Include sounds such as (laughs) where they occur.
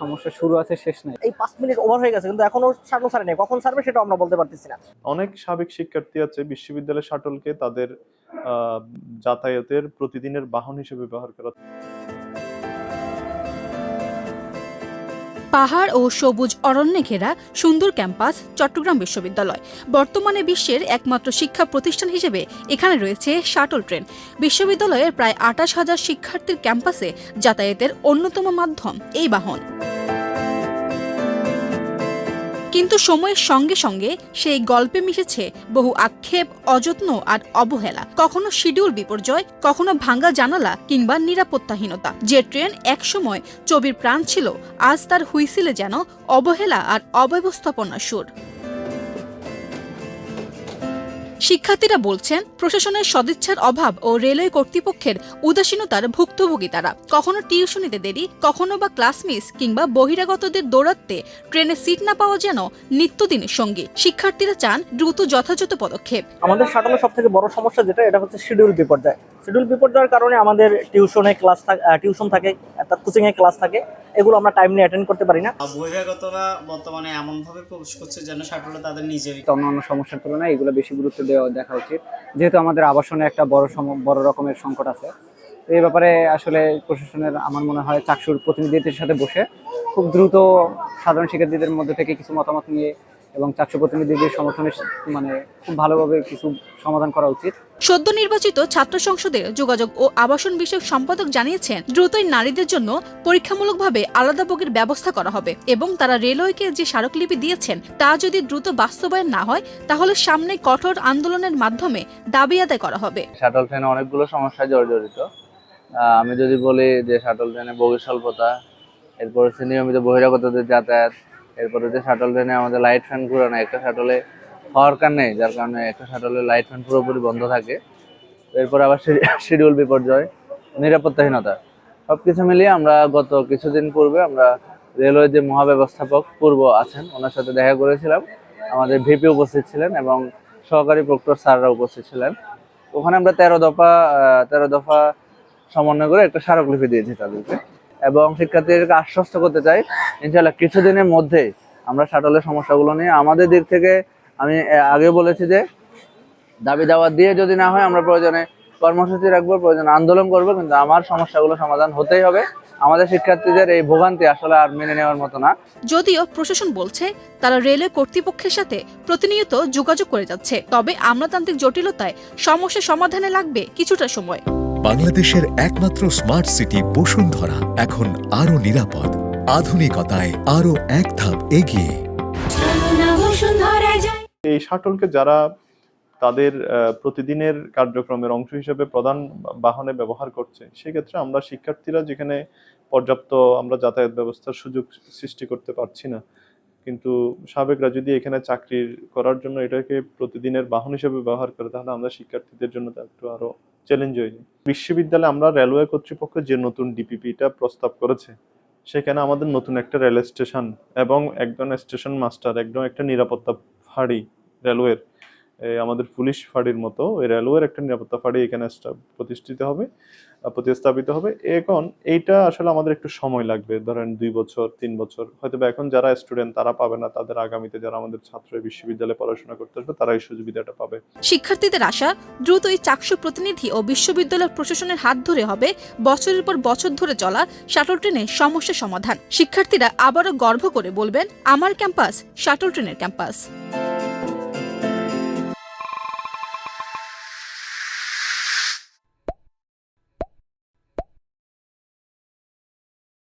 সমস্যা শুরু আছে শেষ নাই। এই পাঁচ মিনিট ওভার হয়ে গেছে কিন্তু এখনও শাটল ছাড়ে নাই কখন ছাড়বে সেটা আমরা বলতে পারতেছি না। অনেক সাবেক শিক্ষার্থী আছে বিশ্ববিদ্যালয় শাটলকে তাদের যাতায়াতের প্রতিদিনের বাহন হিসেবে ব্যবহার করা পাহাড় ও সবুজ অরণ্যে ঘেরা সুন্দর ক্যাম্পাস চট্টগ্রাম বিশ্ববিদ্যালয়। বর্তমানে বিশ্বের একমাত্র শিক্ষা প্রতিষ্ঠান হিসেবে এখানে রয়েছে শাটল ট্রেন। বিশ্ববিদ্যালয়ের প্রায় আটাশ হাজার শিক্ষার্থীর ক্যাম্পাসে যাতায়াতের অন্যতম মাধ্যম এই বাহন। কিন্তু সময়ের সঙ্গে সঙ্গে সেই গল্পে মিশেছে বহু আক্ষেপ, অযত্ন আর অবহেলা। কখনো শিডিউল বিপর্যয়, কখনো ভাঙ্গা জানালা কিংবা নিরাপত্তাহীনতা। যে ট্রেন একসময় চবির প্রাণ ছিল, আজ তার হুইসিলে যেন অবহেলা আর অব্যবস্থাপনা সুর। শিক্ষার্থীরা বলছেন, প্রশাসনের সদিচ্ছার অভাব ও রেলওয়ে কর্তৃপক্ষের উদাসীনতার ভুক্তভোগী তারা কখনো টিউশনিতে দেরি, কখনো বা ক্লাস মিস কিংবা বহিরাগতদের দৌড়াতে ট্রেনে সিট না পাওয়া যেন নিত্যদিন সঙ্গী। শিক্ষার্থীরা চান দ্রুত যথাযথ পদক্ষেপ। আমাদের শাটলের সব থেকে বড় সমস্যা যেটা, এটা হচ্ছে শিডিউল বিপর্যয়। শিডিউল বিপর্যয়ের কারণে আমাদের টিউশনে ক্লাস টিউশন থাকে অর্থাৎ কোচিং এ ক্লাস থাকে এগুলো আমরা টাইম নিয়ে অ্যাটেন্ড করতে পারি না। বহিরাগতরা বর্তমানে এমনভাবে প্রবেশ করছে যেন শাটলে তাদের নিজেরই। তো অন্যান্য সমস্যার তুলনায় এগুলো বেশি গুরুত্ব দেওয়া দেখা উচিত। যেহেতু আমাদের আবাসনে একটা বড় সম- বড় রকমের সংকট আছে তো এই ব্যাপারে আসলে প্রশাসনের আমার মনে হয় চাকসুর প্রতিনিধিদের সাথে বসে খুব দ্রুত সাধারণ শিক্ষার্থীদের মধ্যে থেকে কিছু মতামত নিয়ে এবং চাকসু প্রতিনিধিদের সমর্থনে মানে খুব ভালোভাবে কিছু সমাধান করা উচিত। সদ্য নির্বাচিত ছাত্র সংসদে যোগাযোগ ও আবাসন বিষয়ক সম্পাদক জানিয়েছেন দ্রুতই নারীদের জন্য পরীক্ষামূলকভাবে আলাদা বগির ব্যবস্থা করা হবে এবং তারা রেলওয়েকে যে স্মারকলিপি দিয়েছেন তা যদি দ্রুত বাস্তবায়ন না হয় তাহলে সামনে কঠোর আন্দোলনের মাধ্যমে দাবি আদায় করা হবে। শাটল ট্রেনে অনেকগুলো সমস্যা জর্জরিত। আমি যদি বলি যে শাটল ট্রেনে বগি স্বল্পতা এরপর হচ্ছে নিয়মিত বহিরাগতদের যাতায়াত এরপর হচ্ছে শাটল ট্রেনে আমাদের লাইট ফ্যান ঘুরানো, একটা শাটলে হরকার নেই, যার কারণে একটা শাটলে লাইট ফ্যান পুরোপুরি বন্ধ থাকে। এরপর আবার শিডিউল (laughs) বিপর্যয়, নিরাপত্তাহীনতা। সব কিছু মিলিয়ে আমরা গত কিছুদিন পূর্বে আমরা রেলওয়ে যে মহাব্যবস্থাপক পূর্ব আছেন, ওনার সাথে দেখা করেছিলাম। আমাদের ভিপি উপস্থিত ছিলেন এবং সহকারী প্রক্টর স্যাররা উপস্থিত ছিলেন। ওখানে আমরা তেরো দফা তেরো দফা সমন্বয় করে একটা স্মারকলিপি দিয়েছি তাদেরকে। এবং শিক্ষার্থীদেরকে আশ্বস্ত করতে চাই ইনশাল্লাহ কিছুদিনের মধ্যে আমরা শাটলের সমস্যাগুলো নিয়ে আমাদের দিক থেকে আমি আগে বলেছি যে দাবি দাওয়া দিয়ে যদি না হয় আমরা প্রয়োজনে কর্মসূচি রাখব, প্রয়োজনে আন্দোলন করব, কিন্তু আমার সমস্যাগুলো সমাধান হতেই হবে। আমাদের শিক্ষার্থীদের এই ভোগান্তি আসলে আর মেনে নেওয়ার মতো না। যদিও প্রশাসন বলছে, তারা রেলওয়ে কর্তৃপক্ষের সাথে প্রতিনিয়ত যোগাযোগ করে যাচ্ছে, তবে আমলাতান্ত্রিক জটিলতায় সমস্যা সমাধানে লাগবে কিছুটা সময়। বাংলাদেশের একমাত্র স্মার্ট সিটি বসুন্ধরা। এখন আরও নিরাপদ। আধুনিকতায় আরও এক ধাপ এগিয়ে। এই শাটলকে যারা তাদের প্রতিদিনের কার্যক্রমের অংশ হিসেবে প্রধান বাহনে ব্যবহার করছে, সেক্ষেত্রে আমরা শিক্ষার্থীরা যেখানে পর্যাপ্ত আমরা যাতায়াত ব্যবস্থার সুযোগ সৃষ্টি করতে পারছি না। কিন্তু সাবেকরা যদি এখানে চাকরি করার জন্য এটাকে প্রতিদিনের বাহন হিসেবে ব্যবহার করে, তাহলে আমরা শিক্ষার্থীদের জন্য একটু আরও চ্যালেঞ্জ হয়ে যায়। বিশ্ববিদ্যালয়ে আমরা রেলওয়ে কর্তৃপক্ষ যে নতুন ডিপিপিটা প্রস্তাব করেছে, সেখানে আমাদের নতুন একটা রেল স্টেশন এবং একজন স্টেশন মাস্টার, একদম একটা নিরাপত্তা ফাঁড়ি রেলওয়ের আমাদের পুলিশ ফাঁড়ির মতো রেলওয়ের একটা নিরাপত্তা ফাঁড়ি এখানে প্রতিষ্ঠিত হবে প্রতিস্থাপিত হবে। এখন এইটা আসলে আমাদের একটু সময় লাগবে, ধরেন দুই বছর, তিন বছর। হয়তো এখন যারা স্টুডেন্ট তারা পাবে না, তাদের আগামীতে যারা আমাদের ছাত্র বিশ্ববিদ্যালয়ে পড়াশোনা করতে আসবে, তারা এই সুবিধাটা পাবে। শিক্ষার্থীদের আশা, দ্রুত এই চাকসু প্রতিনিধি ও বিশ্ববিদ্যালয় প্রশাসনের হাত ধরে হবে বছরের পর বছর ধরে চলা শাটল ট্রেনের সমস্যা সমাধান। শিক্ষার্থীরা আবারও গর্ব করে বলবেন, আমার ক্যাম্পাস, শাটল ট্রেনের ক্যাম্পাস।